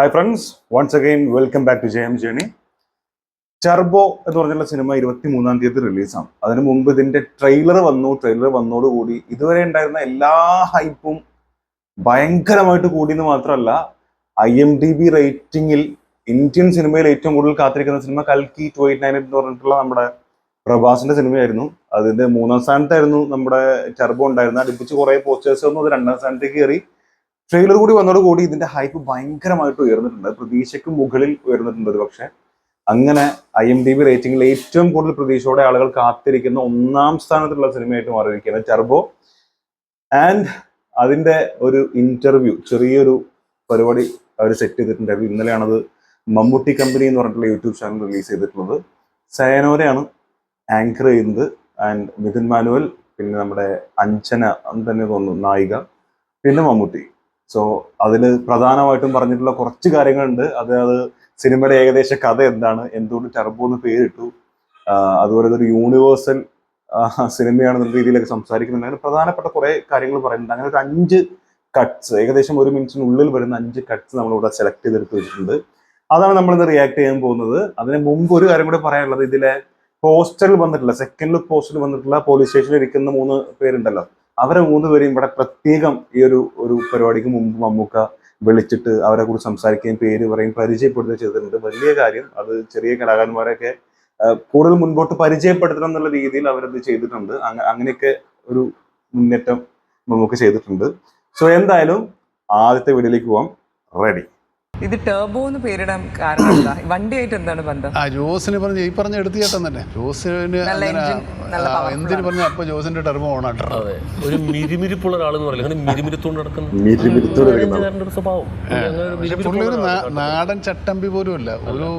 Hi friends once again welcome back to Jayam journey Turbo എന്ന് പറഞ്ഞുള്ള cinema ഇരുപത്തി മൂന്നാം തീയതി റിലീസാണ് അതിനു മുമ്പ് ഇതിന്റെ ട്രെയിലർ വന്നു. ട്രെയിലർ വന്നോടുകൂടി ഇതുവരെ ഉണ്ടായിരുന്ന എല്ലാ ഹൈപ്പും ഭയങ്കരമായിട്ട് കൂടിയെന്ന് മാത്രമല്ല ഐ എം ഡി ബി റേറ്റിംഗിൽ ഇന്ത്യൻ സിനിമയിൽ ഏറ്റവും കൂടുതൽ കാത്തിരിക്കുന്ന സിനിമ കൽക്കി ടു എയ്റ്റ് നയൻ എന്ന് പറഞ്ഞിട്ടുള്ള നമ്മുടെ പ്രഭാസിന്റെ സിനിമയായിരുന്നു അതിന്റെ മൂന്നാം സ്ഥാനത്തായിരുന്നു നമ്മുടെ ടർബോ ഉണ്ടായിരുന്നത്. അടുപ്പിച്ച് കുറെ പോസ്റ്റേഴ്സ് വന്നു. അത് രണ്ടാം സ്ഥാനത്തേക്ക് കയറി. ട്രെയിലർ കൂടി വന്നതോടുകൂടി ഇതിന്റെ ഹൈപ്പ് ഭയങ്കരമായിട്ട് ഉയർന്നിട്ടുണ്ട്. പ്രതീക്ഷയ്ക്ക് മുകളിൽ ഉയർന്നിട്ടുണ്ട് പക്ഷെ. അങ്ങനെ ഐ എം ഡി ബി റേറ്റിംഗിൽ ഏറ്റവും കൂടുതൽ പ്രതീക്ഷയോടെ ആളുകൾ കാത്തിരിക്കുന്ന ഒന്നാം സ്ഥാനത്തുള്ള സിനിമയായിട്ട് മാറിയിരിക്കുകയാണ് ടർബോ ആൻഡ് അതിന്റെ ഒരു ഇന്റർവ്യൂ ചെറിയൊരു പരിപാടി അവർ സെറ്റ് ചെയ്തിട്ടുണ്ടായിരുന്നു അത് മമ്മൂട്ടി കമ്പനി എന്ന് പറഞ്ഞിട്ടുള്ള യൂട്യൂബ് ചാനൽ റിലീസ് ചെയ്തിട്ടുള്ളത്. സയനോരെയാണ് ആങ്കർ ചെയ്യുന്നത്. ആൻഡ് മിഥുൻ മാനുവൽ പിന്നെ നമ്മുടെ അഞ്ജന എന്ന് തന്നെ തോന്നുന്നു നായിക പിന്നെ മമ്മൂട്ടി. സോ അതിൽ പ്രധാനമായിട്ടും പറഞ്ഞിട്ടുള്ള കുറച്ച് കാര്യങ്ങളുണ്ട്. അത് അത് സിനിമയുടെ ഏകദേശ കഥ എന്താണ് എന്തുകൊണ്ട് ടർബോ എന്ന് പേരിട്ടു. അതുപോലെ ഒരു യൂണിവേഴ്സൽ സിനിമയാണെന്നുള്ള രീതിയിലൊക്കെ സംസാരിക്കുന്നുണ്ട്. അങ്ങനെ പ്രധാനപ്പെട്ട കുറെ കാര്യങ്ങൾ പറയുന്നുണ്ട്. അങ്ങനെ ഒരു അഞ്ച് കട്ട്സ് ഏകദേശം ഒരു മിനിറ്റിനുള്ളിൽ വരുന്ന അഞ്ച് കട്ട്സ് നമ്മളിവിടെ സെലക്ട് ചെയ്തെടുത്ത് വെച്ചിട്ടുണ്ട്. അതാണ് നമ്മൾ ഇന്ന് റിയാക്ട് ചെയ്യാൻ പോകുന്നത്. അതിന് മുമ്പ് ഒരു കാര്യം കൂടി പറയാനുള്ളത്. ഇതിലെ പോസ്റ്ററിൽ വന്നിട്ടില്ല സെക്കൻഡ് ലുക്ക് പോസ്റ്ററിൽ വന്നിട്ടുള്ള പോലീസ് സ്റ്റേഷനിൽ ഇരിക്കുന്ന മൂന്ന് പേരുണ്ടല്ലോ. അവരെ മൂന്ന് പേരെയും ഇവിടെ പ്രത്യേകം ഈ ഒരു ഒരു പരിപാടിക്ക് മുമ്പ് മമ്മൂക്ക വിളിച്ചിട്ട് അവരെ കുറിച്ച് സംസാരിക്കുകയും പേര് പറയും പരിചയപ്പെടുത്തുകയും ചെയ്തിട്ടുണ്ട്. വലിയ കാര്യം അത് ചെറിയ കലാകാരന്മാരെയൊക്കെ കൂടുതൽ മുൻപോട്ട് പരിചയപ്പെടുത്തണം എന്നുള്ള രീതിയിൽ അവരത് ചെയ്തിട്ടുണ്ട്. അങ്ങനെയൊക്കെ ഒരു മുന്നേറ്റം മമ്മൂക്ക ചെയ്തിട്ടുണ്ട്. സോ എന്തായാലും ആദ്യത്തെ വീഡിയോയിലേക്ക് പോവാം. റെഡി ഇത് ടർബോ എന്ന് പേരിടാൻ കാരണം എന്താ? വണ്ടിയായിട്ട് എന്താണ് ബന്ധം? ആ ജോസിന് പറഞ്ഞ ഈ പറഞ്ഞ എടുത്തു ചേട്ടൻ തന്നെ. ജോസിന് എന്തിനു പറഞ്ഞു അപ്പൊ ജോസിന്റെ ടർബോ ഓണാട്ടോ അതെ. ഒരു മിരിമിരിപ്പുള്ള ഒരാളെന്ന് പറയില്ല? അങ്ങനെ മിരിമിരിത്തോണ്ട് നടക്കുന്ന സ്വഭാവം. പുള്ളി ഒരു നാടൻ ചട്ടമ്പി പോലും അല്ല ഒരു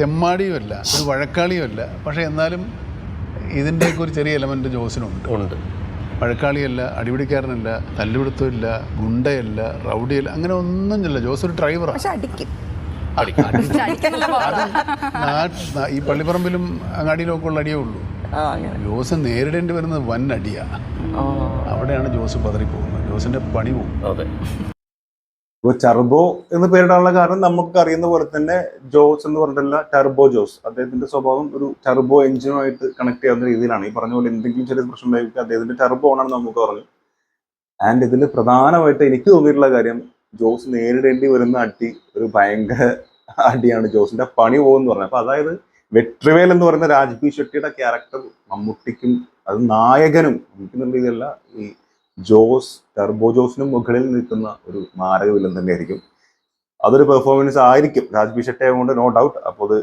തെമ്മാടിയും അല്ല ഒരു വഴക്കാളിയും അല്ല പക്ഷെ എന്നാലും ഇതിന്റെയൊക്കെ ഒരു ചെറിയ എലമെന്റ് ജോസിനുണ്ട്. ഉണ്ട്. വഴക്കാളിയല്ല അടിപിടിക്കാരനല്ല തല്ലുപിടുത്തമില്ല ഗുണ്ടയല്ല റൗഡിയല്ല അങ്ങനെ ഒന്നും ഇല്ല ജോസ് ഒരു ഡ്രൈവറാണ് പക്ഷെ അടിക്കും. ഈ പള്ളിപ്പറമ്പിലും അങ്ങാടിയിലും ഒക്കെ ഉള്ള അടിയേ ഉള്ളൂ. ആ അങ്ങനെ. ജോസ് നേരിടേണ്ടി വരുന്നത് വൻ അടിയാണ്. അവിടെയാണ് ജോസ് പതറിപ്പോകുന്നത്. ജോസിന്റെ പണി പോകും. അതെ. ഇപ്പോൾ ടർബോ എന്ന് പേരിടാനുള്ള കാരണം നമുക്ക് അറിയുന്ന പോലെ തന്നെ ജോസ് എന്ന് പറഞ്ഞിട്ടുള്ള ടർബോ ജോസ്. അദ്ദേഹത്തിന്റെ സ്വഭാവം ഒരു ടർബോ എഞ്ചിനുമായിട്ട് കണക്ട് ചെയ്യാവുന്ന രീതിയിലാണ്. ഈ പറഞ്ഞ പോലെ എന്തെങ്കിലും ചെറിയ പ്രശ്നം ഉണ്ടായിരിക്കും അദ്ദേഹത്തിന്റെ ടർബോ ആണെന്ന് നമുക്ക് പറഞ്ഞു. ആൻഡ് ഇതിൽ പ്രധാനമായിട്ട് എനിക്ക് തോന്നിയിട്ടുള്ള കാര്യം ജോസ് നേരിടേണ്ടി വരുന്ന അടി ഒരു ഭയങ്കര അടിയാണ്. ജോസിന്റെ പണി പോകുമെന്ന് പറഞ്ഞത്. അപ്പൊ അതായത് വെട്രിവേൽ എന്ന് പറയുന്ന രാജ്ബി ഷെട്ടിയുടെ ക്യാരക്ടർ മമ്മൂട്ടിക്കും അത് നായകനും എന്നുള്ള രീതിയല്ല ഈ ജോസ് ടർബോ ജോസിനും മുകളിൽ നിൽക്കുന്ന ഒരു മാരക വില്ലൻ തന്നെയായിരിക്കും. അതൊരു പെർഫോമൻസ് ആയിരിക്കും. രാജ്ബി ഷെട്ടി ആയതുകൊണ്ട് നോ ഡൗട്ട് അപ്പോൾ അത്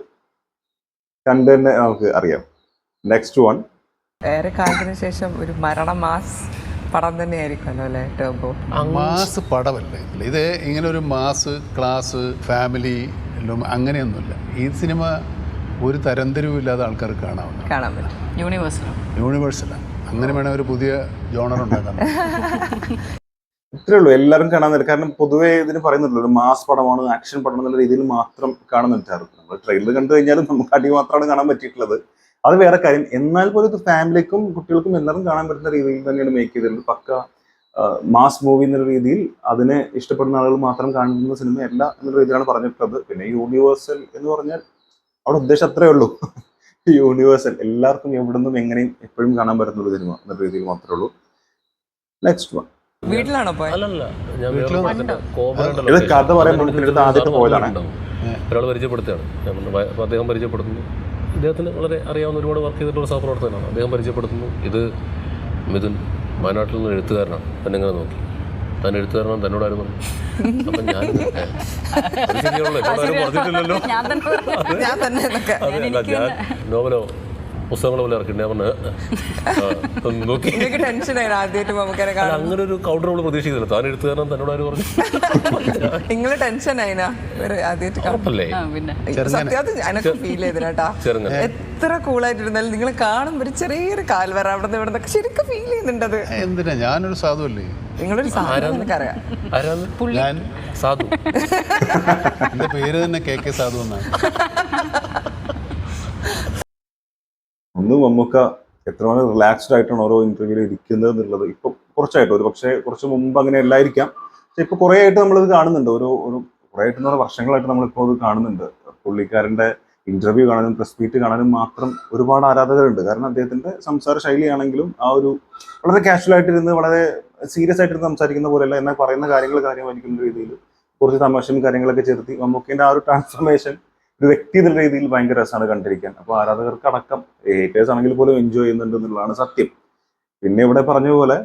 കണ്ട് തന്നെ നമുക്ക് അറിയാം. നെക്സ്റ്റ് വൺ ഏറെ കാലത്തിന് ശേഷം ഒരു മരണ മാസ് പടം തന്നെയായിരിക്കുമല്ലോ അല്ലേ ടർബോ? മാസ് പടമല്ല ഇതിൽ ഇത് ഇങ്ങനെ ഒരു മാസ് ക്ലാസ് ഫാമിലി അങ്ങനെയൊന്നുമില്ല. ഈ സിനിമ ഒരു തരംതിരിവില്ലാതെ ആൾക്കാർ കാണാവുന്ന കാണാൻ പറ്റും. യൂണിവേഴ്സലാണ് യൂണിവേഴ്സലാണ് അങ്ങനെ വേണം ഒരു പുതിയ ജോണർ ഉണ്ടാക്കാൻ ഇത്രേ ഉള്ളൂ എല്ലാവരും കാണാൻ നേരം. കാരണം പൊതുവേ ഇതിന് പറയുന്നുള്ളൂ ഒരു മാസ് പടമാണ് ആക്ഷൻ പടം എന്നുള്ള രീതിയിൽ മാത്രം കാണാൻ കാണുന്നുണ്ടായിരുന്നു നമ്മൾ ട്രെയിലർ കണ്ടു കഴിഞ്ഞാലും നമുക്ക് അടി മാത്രമാണ് കാണാൻ പറ്റിയിട്ടുള്ളത്. അത് വേറെ കാര്യം. എന്നാൽ പോലും ഇത് ഫാമിലിക്കും കുട്ടികൾക്കും എല്ലാവരും കാണാൻ പറ്റുന്ന രീതിയിൽ തന്നെയാണ് മേക്ക് ചെയ്തിട്ടുള്ളത്. പക്ക മാസ് മൂവി എന്നുള്ള രീതിയിൽ അതിനെ ഇഷ്ടപ്പെടുന്ന ആളുകൾ മാത്രം കാണുന്ന സിനിമയല്ല എന്നുള്ള രീതിയിലാണ് പറഞ്ഞിട്ടുള്ളത്. പിന്നെ യൂണിവേഴ്സൽ എന്ന് പറഞ്ഞാൽ അവിടെ ഉദ്ദേശം അത്രേ ഉള്ളൂ. യൂണിവേഴ്സൽ എല്ലാവർക്കും എവിടുന്നും എങ്ങനെയും എപ്പോഴും കാണാൻ പറ്റുന്ന ഒരു സിനിമ എന്ന രീതിയിൽ മാത്രമേ ഉള്ളൂ. നെക്സ്റ്റ് വൺ വീട്ടിലാണോ ഇത് കഥ നമുക്ക് ഇതിനകത്ത് ആദ്യത്തെ പോയതാണ്. ഒരാൾ പരിചയപ്പെടുത്തുകയാണ്. അദ്ദേഹം പരിചയപ്പെടുത്തുന്നു. ഇദ്ദേഹത്തിന് വളരെ അറിയാവുന്ന ഒരുപാട് വർക്ക് ചെയ്തിട്ടുള്ള സഹപ്രവർത്തകനാണ്. അദ്ദേഹം പരിചയപ്പെടുത്തുന്നു ഇത് മിഥുൻ വയനാട്ടിൽ നിന്ന് എഴുത്തുകാരനാണ്. എന്നെങ്ങനെ നോക്കി? താൻ എഴുത്തുകാരനാണ് തന്നോട് ആരും പറഞ്ഞു അപ്പം ഞാൻ ഏ, അത് ശരിയാണല്ലോ. എന്നോട് ആരും പറഞ്ഞിട്ടില്ലല്ലോ. ഞാൻ തന്നെ ഞാൻ തന്നെ എന്നൊക്കെ അതെ അല്ല ഞാൻ നോവലോ പുസ്തകങ്ങൾ പോലെ ഇറക്കിയിട്ട് ഞാൻ പറഞ്ഞു "ആ, ഒന്ന് നോക്കി. നിങ്ങൾക്ക് ടെൻഷനായിരുന്നു ആദ്യമായിട്ട് നമുക്കനെ അല്ല, കാണാൻ അങ്ങനെ ഒരു കൗണ്ടർ നമ്മൾ പ്രതീക്ഷിക്കുന്നില്ല. താൻ എടുത്തു തരണം തന്നോട് ആര് പറഞ്ഞു നിങ്ങൾ ടെൻഷനായിനാ ആദ്യമായിട്ട് കാണാൻ ഉറപ്പല്ലേ? ആ, പിന്നെ. സത്യം അത് എനക്ക് ഫീൽ ചെയ്തിട്ടാ ചെറുങ്ങനെ. എത്ര കൂളായിട്ടിരുന്നാലും നിങ്ങൾ കാണുമ്പോൾ ഒരു ചെറിയൊരു കാൽവര അവിടെ നിന്ന് ഇവിടെ നിന്നൊക്കെ ശരിക്കും ഫീൽ ചെയ്യുന്നുണ്ട് അത് എന്തിനാ? ഞാനൊരു സാധുവല്ലേ? നിങ്ങളൊരു സാധനം എനിക്കറിയാം ഞാൻ സാധു. പേര് തന്നെ കെ കെ സാധു എന്നാണ്. ഒന്ന് മമ്മൂക്ക എത്രമാത്രം റിലാക്സ്ഡ് ആയിട്ടാണ് ഓരോ ഇന്റർവ്യൂവിൽ ഇരിക്കുന്നത് എന്നുള്ളത്. ഇപ്പൊ കുറച്ചായിട്ട് ഒരു പക്ഷേ കുറച്ച് മുമ്പ് അങ്ങനെ അല്ലായിരിക്കാം. പക്ഷെ ഇപ്പൊ കുറെ ആയിട്ട് നമ്മളിത് കാണുന്നുണ്ട്. ഒരു ഒരു കുറെ ആയിട്ട് എന്ന് പറഞ്ഞാൽ വർഷങ്ങളായിട്ട് നമ്മളിപ്പോൾ അത് കാണുന്നുണ്ട്. പുള്ളിക്കാരന്റെ ഇന്റർവ്യൂ കാണാനും പ്രസ് മീറ്റ് കാണാനും മാത്രം ഒരുപാട് ആരാധകരുണ്ട്. കാരണം അദ്ദേഹത്തിന്റെ സംസാര ശൈലിയാണെങ്കിലും ആ ഒരു വളരെ കാഷ്വൽ ആയിട്ടിരുന്ന് വളരെ സീരിയസ് ആയിട്ട് സംസാരിക്കുന്ന പോലെയല്ല എന്നാൽ പറയുന്ന കാര്യങ്ങൾ കാര്യമായിരിക്കുന്ന രീതിയിൽ. കുറച്ച് തമാശയും കാര്യങ്ങളൊക്കെ ചേർത്തി മമ്മൂക്കിന്റെ ആ ഒരു ട്രാൻസ്ഫോർമേഷൻ ഒരു വ്യക്തി എന്നുള്ള രീതിയിൽ ഭയങ്കര രസമാണ് കണ്ടിരിക്കാൻ. അപ്പോൾ ആരാധകർക്ക് അടക്കം ഹേറ്റേഴ്സ് ആണെങ്കിൽ പോലും എൻജോയ് ചെയ്യുന്നുണ്ട് എന്നുള്ളതാണ് സത്യം. പിന്നെ ഇവിടെ പറഞ്ഞ പോലെ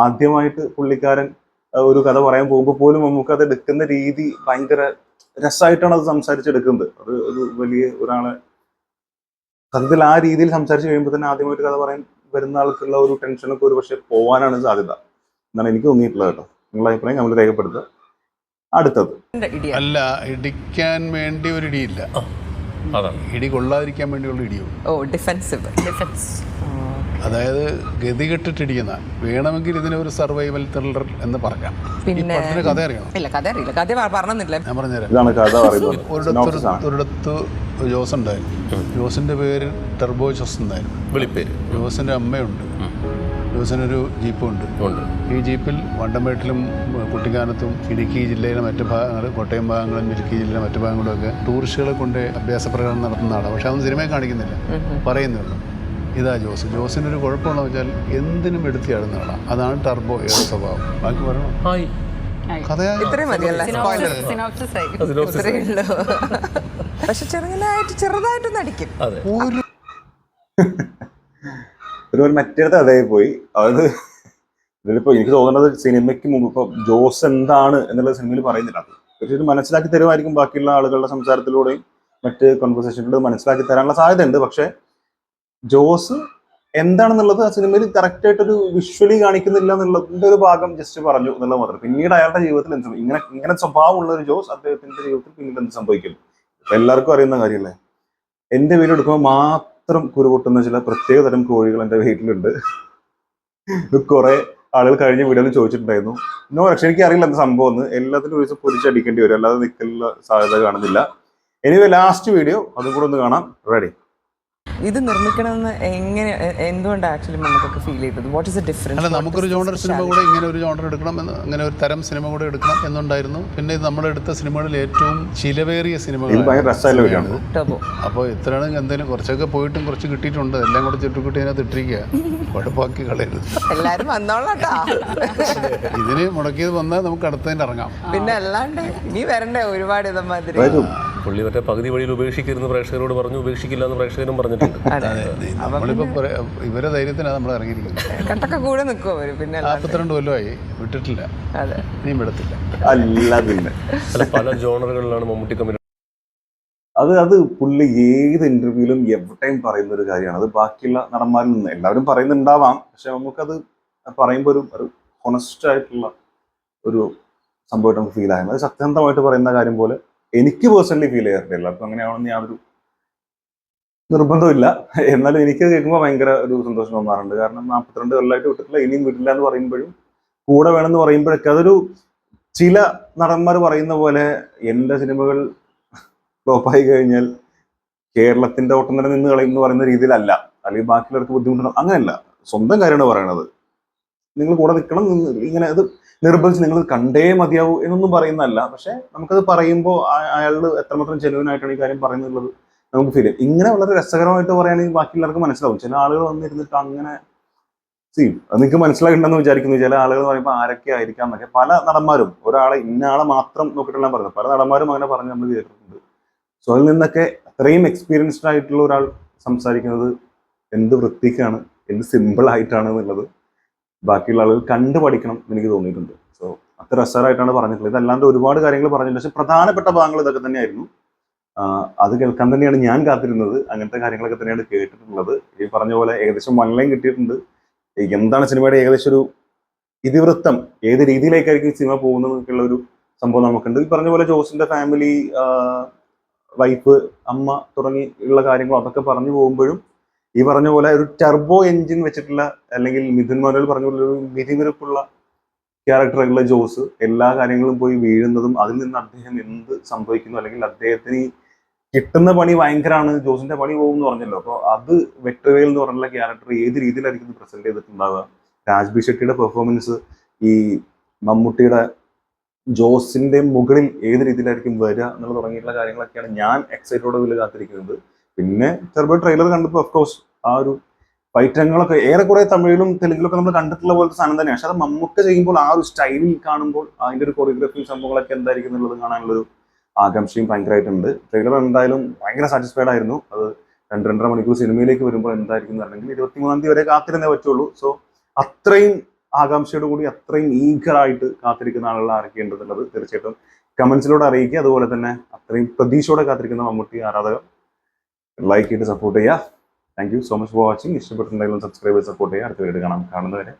ആദ്യമായിട്ട് പുള്ളിക്കാരൻ ഒരു കഥ പറയാൻ പോകുമ്പോൾ പോലും നമുക്ക് അത് എടുക്കുന്ന രീതി ഭയങ്കര രസമായിട്ടാണ് അത് സംസാരിച്ചെടുക്കുന്നത്. അത് ഒരു വലിയ ഒരാളെ സത്യത്തിൽ ആ രീതിയിൽ സംസാരിച്ച് കഴിയുമ്പോൾ തന്നെ ആദ്യമായിട്ട് കഥ പറയാൻ വരുന്ന ആൾക്കുള്ള ഒരു ടെൻഷനൊക്കെ ഒരു പക്ഷെ പോവാനാണ് സാധ്യത. എന്നാണ് എനിക്ക് തോന്നിയിട്ടുള്ളത് കേട്ടോ. നിങ്ങളുടെ അഭിപ്രായം നമ്മൾ രേഖപ്പെടുത്തുക. അടുത്തത്. അല്ല ഇടിക്കാൻ വേണ്ടി ഒരു ഇടിയില്ല അതാണ്. ഇടി കൊള്ളാതിരിക്കാൻ വേണ്ടിയുള്ള ഇടിയുള്ളൂ ഓ ഡിഫെൻസീവ് ഡിഫൻസ് അതായത് ഗതികെട്ടിട്ടിടിക്കുന്ന വേണമെങ്കിൽ ഇതിനെ ഒരു സർവൈവൽ ത്രില്ലർ എന്ന് പറയാം. പിന്നെ- കഥ അറിയണം ഇല്ല കഥ അറിയില്ല. കഥ പറഞ്ഞില്ല ഞാൻ പറഞ്ഞുതരാം. ഇതാണ് കഥ പറയുന്നത്. ഒരിടത്ത് ഒരിടത്ത് ജോസ് ഉണ്ടായിരുന്നു. ജോസിന്റെ പേര് ടെർബോ ജോസ് ഉണ്ടായിരുന്നു വിളിപ്പേര്. ജോസിന്റെ അമ്മയുണ്ട്. ജോസിനൊരു ജീപ്പുണ്ട്. ഉണ്ട്. ഈ ജീപ്പിൽ വണ്ടമേട്ടിലും കുട്ടിക്കാനത്തും ഇടുക്കി ജില്ലയിലെ മറ്റു ഭാഗങ്ങൾ കോട്ടയം ഭാഗങ്ങളും ഇടുക്കി ജില്ലയിലെ മറ്റു ഭാഗങ്ങളിലൊക്കെ ടൂറിസ്റ്റുകളെ കൊണ്ട് അഭ്യാസ പ്രകടനം നടത്തുന്നതാണ് പക്ഷെ അതൊന്നും സിനിമയിൽ കാണിക്കുന്നില്ല. പറയുന്നുള്ളൂ ഇതാ ജോസ്. ജോസിനൊരു കുഴപ്പമുള്ള വെച്ചാൽ എന്തിനും എടുത്തിയാടുന്ന ആളാണ് അതാണ് ടർബോ ഏത് സ്വഭാവം. ബാക്കി പറയണം പക്ഷെ ചെറുതായിട്ട് നടിക്കും ഒരു ഒരു മറ്റേടത്ത് അതേ പോയി. അത് ഇതിലിപ്പോ എനിക്ക് തോന്നുന്നത് സിനിമയ്ക്ക് മുമ്പ് ഇപ്പൊ ജോസ് എന്താണ് എന്നുള്ള സിനിമയിൽ പറയുന്നില്ല അത്. തീർച്ചയായിട്ടും മനസ്സിലാക്കി തരുമായിരിക്കും ബാക്കിയുള്ള ആളുകളുടെ സംസാരത്തിലൂടെയും മറ്റ് കോൺവെർസേഷനിലൂടെ മനസ്സിലാക്കി തരാനുള്ള സാധ്യത ഉണ്ട് പക്ഷെ ജോസ് എന്താണെന്നുള്ളത് ആ സിനിമയിൽ കറക്റ്റ് ആയിട്ടൊരു വിഷ്വലി കാണിക്കുന്നില്ല എന്നുള്ളതിന്റെ ഒരു ഭാഗം ജസ്റ്റ് പറഞ്ഞു എന്നുള്ളത് മാത്രം. പിന്നീട് അയാളുടെ ജീവിതത്തിൽ എന്ത്? ഇങ്ങനെ ഇങ്ങനെ സ്വഭാവമുള്ള ഒരു ജോസ് അദ്ദേഹത്തിന്റെ ജീവിതത്തിൽ പിന്നീട് എന്ത് സംഭവിക്കും? എല്ലാവർക്കും അറിയുന്ന കാര്യമല്ലേ? എന്റെ വീട് എടുക്കുമ്പോൾ മാത്രം കുരുപൊട്ടുന്ന ചില പ്രത്യേക തരം കോഴികൾ എന്റെ വീട്ടിലുണ്ട്. കുറെ ആളുകൾ കഴിഞ്ഞ വീടുകളിൽ ചോദിച്ചിട്ടുണ്ടായിരുന്നു. നോ പക്ഷെ എനിക്ക് അറിയില്ല എന്താ സംഭവം എന്ന്. എല്ലാത്തിനും ഒരു പൊരിച്ചടിക്കേണ്ടി വരും. അല്ലാതെ നിൽക്കുന്ന സാധ്യത കാണുന്നില്ല. എനിവേ ലാസ്റ്റ് വീഡിയോ അതും കൂടെ ഒന്ന് കാണാം. റെഡി ഇത് നിർമ്മിക്കണമെന്ന് എങ്ങനെ എന്തുകൊണ്ടാണ് എന്തുകൊണ്ട് ആക്ച്വലി നമുക്കൊക്കെ ഫീൽ ചെയ്തത്? വാട്ട് ഇസ് എ ഡിഫറൻസ് അല്ല നമുക്കൊരു ജോണർ സിനിമ കൂടെ ഇങ്ങനെ ഒരു ജോണർ എടുക്കണം എന്ന് അങ്ങനെ ഒരു തരം സിനിമ കൂടെ എടുക്കണം എന്നുണ്ടായിരുന്നു. പിന്നെ ഇത് നമ്മളെടുത്ത സിനിമകളിൽ ഏറ്റവും ചിലവേറിയ ടർബോ അപ്പോൾ ഇത്രയാണെങ്കിൽ എന്തെങ്കിലും കുറച്ചൊക്കെ പോയിട്ടും കുറച്ച് കിട്ടിയിട്ടുണ്ട്. എല്ലാം കൂടെ ചുട്ടുകുട്ടി അതിനകത്ത് ഇട്ടിരിക്കുക കുഴപ്പമാക്കി കളയരുത്. എല്ലാവരും വന്നോളാട്ടാ. ഇതിന് മുടക്കിയത് വന്നാൽ നമുക്ക് അടുത്തതിന് ഇറങ്ങാം. പിന്നെ അല്ലാണ്ട് നീ വരണ്ടേ ഒരുപാട് ഇതമാതിരി. പുള്ളി മറ്റേ പകുതി വഴിയിൽ ഉപേക്ഷിക്കരുന്ന് പ്രേക്ഷകരോട് പറഞ്ഞു ഉപേക്ഷിക്കില്ല എന്ന് പ്രേക്ഷകരും പറഞ്ഞിട്ടുണ്ട്. അതെ. നമ്മളിപ്പോൾ ഇവരെ ധൈര്യത്തിനാണ് നമ്മൾ ഇറങ്ങിയിരിക്കുന്നത്. കട്ടൊക്കെ കൂടെ നിൽക്കും അവർ പിന്നെ നാൽപ്പത്തിരണ്ട് കൊല്ലമായി വിട്ടിട്ടില്ല. അതെ. ഇനിയും വിടത്തില്ല. അല്ല പിന്നെ. അല്ല പല ജോണറുകളിലാണ് മമ്മൂട്ടി കമ്പനി അത് അത് പുള്ളി ഏത് ഇന്റർവ്യൂവിലും എവിടെയും പറയുന്ന ഒരു കാര്യമാണ്. അത് ബാക്കിയുള്ള നടന്മാരിൽ നിന്ന് എല്ലാവരും പറയുന്നുണ്ടാവാം. പക്ഷെ നമുക്കത് പറയുമ്പോൾ ഒരു ഒരു ഹൊണസ്റ്റ് ആയിട്ടുള്ള ഒരു സംഭവമായിട്ട് നമുക്ക് ഫീൽ ആയത് അത് സത്യസന്ധമായിട്ട് പറയുന്ന കാര്യം പോലെ എനിക്ക് പേഴ്സണലി ഫീൽ ചെയ്യാറുണ്ട് എല്ലാവർക്കും അങ്ങനെയാണെന്ന് യാതൊരു നിർബന്ധമില്ല എന്നാലും എനിക്ക് കേൾക്കുമ്പോൾ ഭയങ്കര ഒരു സന്തോഷം തോന്നാറുണ്ട്. കാരണം നാൽപ്പത്തിരണ്ട് കൊല്ലമായിട്ട് വിട്ടിട്ടില്ല ഇനിയും വിട്ടില്ല എന്ന് പറയുമ്പോഴും കൂടെ വേണമെന്ന് പറയുമ്പോഴൊക്കെ അതൊരു ചില നടന്മാർ പറയുന്ന പോലെ എന്റെ സിനിമകൾ ഫ്ലോപ്പായി കഴിഞ്ഞാൽ കേരളത്തിന്റെ ഓട്ടം തന്നെ നിന്ന് കളയും എന്ന് പറയുന്ന രീതിയിലല്ല. അല്ലെങ്കിൽ ബാക്കിയുള്ളവർക്ക് ബുദ്ധിമുട്ടുണ്ടാവും. അങ്ങനെയല്ല. സ്വന്തം കാര്യമാണ് പറയണത്. നിങ്ങൾ കൂടെ നിൽക്കണം ഇങ്ങനെ അത് നിർബന്ധിച്ച് നിങ്ങൾ കണ്ടേ മതിയാവൂ എന്നൊന്നും പറയുന്നതല്ല. പക്ഷെ നമുക്കത് പറയുമ്പോൾ അയാൾ എത്രമാത്രം ജെനുവിനായിട്ടാണ് ഈ കാര്യം പറയുന്നുള്ളത് നമുക്ക് ഫീൽ ചെയ്യും. ഇങ്ങനെ വളരെ രസകരമായിട്ട് പറയുകയാണെങ്കിൽ ബാക്കിയുള്ളവർക്ക് മനസ്സിലാവും. ചില ആളുകൾ വന്നിരുന്നിട്ട് അങ്ങനെ സീ അത് നിങ്ങൾക്ക് മനസ്സിലായിട്ടുണ്ടെന്ന് വിചാരിക്കുന്നു. ചില ആളുകൾ പറയുമ്പോൾ ആരൊക്കെ ആയിരിക്കാം എന്നൊക്കെ. പല നടന്മാരും ഒരാളെ ഇന്ന ആളെ മാത്രം നോക്കിയിട്ടല്ല പറയുന്നത് പല നടന്മാരും അങ്ങനെ പറഞ്ഞ് നമ്മൾ കേട്ടിട്ടുണ്ട്. സോ അതിൽ നിന്നൊക്കെ അത്രയും എക്സ്പീരിയൻസ്ഡ് ആയിട്ടുള്ള ഒരാൾ സംസാരിക്കുന്നത് എന്ത് വൃത്തിക്കാണ് എന്ത് സിമ്പിൾ ആയിട്ടാണ് എന്നുള്ളത് ബാക്കിയുള്ള ആളുകൾ കണ്ടു പഠിക്കണം എന്ന് എനിക്ക് തോന്നിയിട്ടുണ്ട്. സോ അത്ര രസകരമായിട്ടാണ് പറഞ്ഞിട്ടുള്ളത്. ഇതല്ലാണ്ട് ഒരുപാട് കാര്യങ്ങൾ പറഞ്ഞിട്ടുണ്ട് പക്ഷെ പ്രധാനപ്പെട്ട ഭാഗങ്ങൾ ഇതൊക്കെ തന്നെയായിരുന്നു. അത് കേൾക്കാൻ തന്നെയാണ് ഞാൻ കാത്തിരുന്നത്. അങ്ങനത്തെ കാര്യങ്ങളൊക്കെ തന്നെയാണ് കേട്ടിട്ടുള്ളത്. ഈ പറഞ്ഞ പോലെ ഏകദേശം വൺ ലൈൻ കിട്ടിയിട്ടുണ്ട്. എന്താണ് സിനിമയുടെ ഏകദേശം ഒരു ഇതിവൃത്തം? ഏത് രീതിയിലേക്കായിരിക്കും സിനിമ പോകുന്നതൊക്കെയുള്ള ഒരു സംഭവം നമുക്കുണ്ട്. ഈ പറഞ്ഞ പോലെ ജോസിന്റെ ഫാമിലി വൈഫ് അമ്മ തുടങ്ങി ഉള്ള കാര്യങ്ങൾ അതൊക്കെ പറഞ്ഞു പോകുമ്പോഴും ഈ പറഞ്ഞ പോലെ ഒരു ടർബോ എഞ്ചിൻ വെച്ചിട്ടുള്ള അല്ലെങ്കിൽ മിഥുൻ മനോൽ പറഞ്ഞ പോലെ ഒരു മിതിമിരുപ്പുള്ള ക്യാരക്ടറുള്ള ജോസ് എല്ലാ കാര്യങ്ങളും പോയി വീഴുന്നതും അതിൽ നിന്ന് അദ്ദേഹം എന്ത് സംഭവിക്കുന്നു അല്ലെങ്കിൽ അദ്ദേഹത്തിന് കിട്ടുന്ന പണി ഭയങ്കരമാണ് ജോസിന്റെ പണി പോകും എന്ന് പറഞ്ഞല്ലോ. അപ്പോൾ അത് വെട്ടുവേൽ എന്ന് പറഞ്ഞുള്ള ക്യാരക്ടർ ഏത് രീതിയിലായിരിക്കും പ്രസന്റ് ചെയ്തിട്ടുണ്ടാവുക? രാജ്ബി ഷെട്ടിയുടെ പെർഫോമൻസ് ഈ മമ്മൂട്ടിയുടെ ജോസിന്റെ മുകളിൽ ഏത് രീതിയിലായിരിക്കും വരിക എന്നുള്ള തുടങ്ങിയിട്ടുള്ള കാര്യങ്ങളൊക്കെയാണ് ഞാൻ എക്സൈറ്റോടെ വലിയ കാത്തിരിക്കുന്നത്. പിന്നെ ചെറുപ്പം ട്രെയിലർ കണ്ടപ്പോൾ ഓഫ്കോഴ്സ് ആ ഒരു ഫൈറ്റങ്ങളൊക്കെ ഏറെക്കുറെ തമിഴിലും തെലുങ്കിലൊക്കെ നമ്മൾ കണ്ടിട്ടുള്ള പോലത്തെ സാധനം തന്നെയാണ് പക്ഷെ അത് മമ്മൂക്ക ചെയ്യുമ്പോൾ ആ ഒരു സ്റ്റൈലിൽ കാണുമ്പോൾ അതിന്റെ ഒരു കൊറിയോഗ്രഫി സംഭവങ്ങളൊക്കെ എന്തായിരിക്കും എന്നുള്ളത് കാണാനുള്ളൊരു ആകാംക്ഷയും ഭയങ്കരമായിട്ടുണ്ട്. ട്രെയിലർ എന്തായാലും ഭയങ്കര സാറ്റിസ്ഫൈഡ് ആയിരുന്നു. അത് രണ്ട് രണ്ടര മണിക്കൂർ സിനിമയിലേക്ക് വരുമ്പോൾ എന്തായിരിക്കും എന്ന് പറഞ്ഞെങ്കിൽ ഇരുപത്തിമൂന്നാം തീയതി വരെ കാത്തിരുന്നേ പറ്റുള്ളൂ. സോ അത്രയും ആകാംക്ഷയോട് കൂടി അത്രയും ഈഗറായിട്ട് കാത്തിരിക്കുന്ന ആളുകൾ ആരൊക്കെയുണ്ടെന്നുള്ളത് തീർച്ചയായിട്ടും കമന്റ്സിലൂടെ അറിയിക്കുക. അതുപോലെ തന്നെ അത്രയും പ്രതീക്ഷയോടെ കാത്തിരിക്കുന്ന മമ്മൂട്ടി ആരാധകർ ലൈക്ക് ചെയ്ത് സപ്പോർട്ട് ചെയ്യുക. Thank you so much for watching ഇഷ്ടപ്പെട്ടിട്ടുണ്ടെങ്കിലും subscribe support ചെയ്യുക. അടുത്ത വീഡിയോ കാണാം. കാണുന്നവരെ